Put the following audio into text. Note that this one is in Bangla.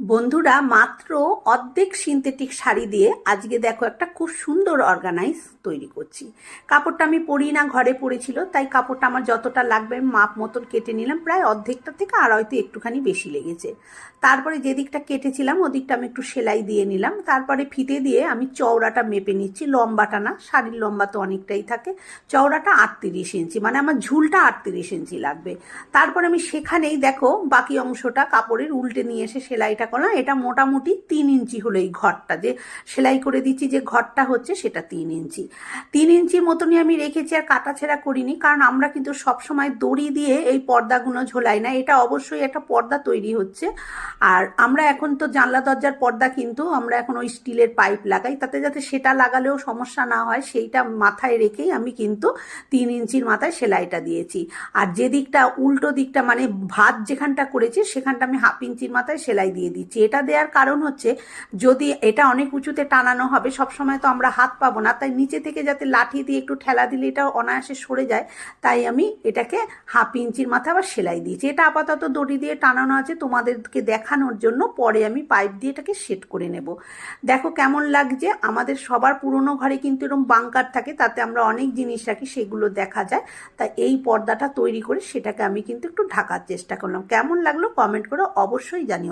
বন্ধুরা, মাত্র অর্ধেক সিনথেটিক শাড়ি দিয়ে আজকে দেখো একটা খুব সুন্দর অর্গানাইজ তৈরি করছি। কাপড়টা আমি পরি না, ঘরে পরেছিল, তাই কাপড়টা আমার যতটা লাগবে আমি মাপ মতন কেটে নিলাম, প্রায় অর্ধেকটা থেকে আর হয়তো একটুখানি বেশি লেগেছে। তারপরে যেদিকটা কেটেছিলাম ওদিকটা আমি একটু সেলাই দিয়ে নিলাম। তারপরে ফিতে দিয়ে আমি চওড়াটা মেপে নিচ্ছি, লম্বাটা না, শাড়ির লম্বা তো অনেকটাই থাকে। চওড়াটা আটত্রিশ ইঞ্চি মানে আমার ঝুলটা আটত্রিশ ইঞ্চি লাগবে। তারপরে আমি সেখানেই দেখো বাকি অংশটা কাপড়ের উল্টে নিয়ে এসে সেলাইটা করলাম, এটা মোটামুটি তিন ইঞ্চি হলো এই ঘরটা। যে সেলাই করে দিচ্ছি, যে ঘরটা হচ্ছে সেটা তিন ইঞ্চি। তিন ইঞ্চির মতনই আমি রেখেছি আর কাটাছেড়া করিনি, কারণ আমরা কিন্তু সবসময় দড়ি দিয়ে এই পর্দাগুলো ঝোলাই না, এটা অবশ্যই একটা পর্দা তৈরি হচ্ছে। আর আমরা এখন তো জানলা দরজার পর্দা কিন্তু আমরা এখন ওই স্টিলের পাইপ লাগাই, তাতে যাতে সেটা লাগালেও সমস্যা না হয়, সেইটা মাথায় রেখেই আমি কিন্তু তিন ইঞ্চির মাথায় সেলাইটা দিয়েছি। আর যে দিকটা, উল্টো দিকটা মানে ভাত যেখানটা করেছি, সেখানটা আমি হাফ ইঞ্চির মাথায় সেলাই দিয়ে দিচ্ছি। এটা দেওয়ার কারণ হচ্ছে, যদি এটা অনেক উঁচুতে টানানো হবে, সবসময় তো আমরা হাত পাবো না, তাই নিচে থেকে যাতে লাঠি দিয়ে একটু ঠেলা দিলে এটা অনায়াসে সরে যায়, তাই আমি এটাকে হাফ ইঞ্চির মাথায় আবার সেলাই দিয়েছি। এটা আপাতত দড়ি দিয়ে টানানো আছে, তোমাদেরকে দেখানোর জন্য পরে আমি পাইপ দিয়ে এটাকে সেট করে নেব। দেখো কেমন লাগছে, আমাদের সবার পুরনো ঘরে কিন্তু এরকম বাংকার থাকে, তাতে আমরা অনেক জিনিস রাখি, সেগুলো দেখা যায় তা এই পর্দাটা তৈরি করে সেটাকে আমি কিন্তু একটু ঢাকার চেষ্টা করলাম। কেমন লাগল কমেন্ট করে অবশ্যই জানিও।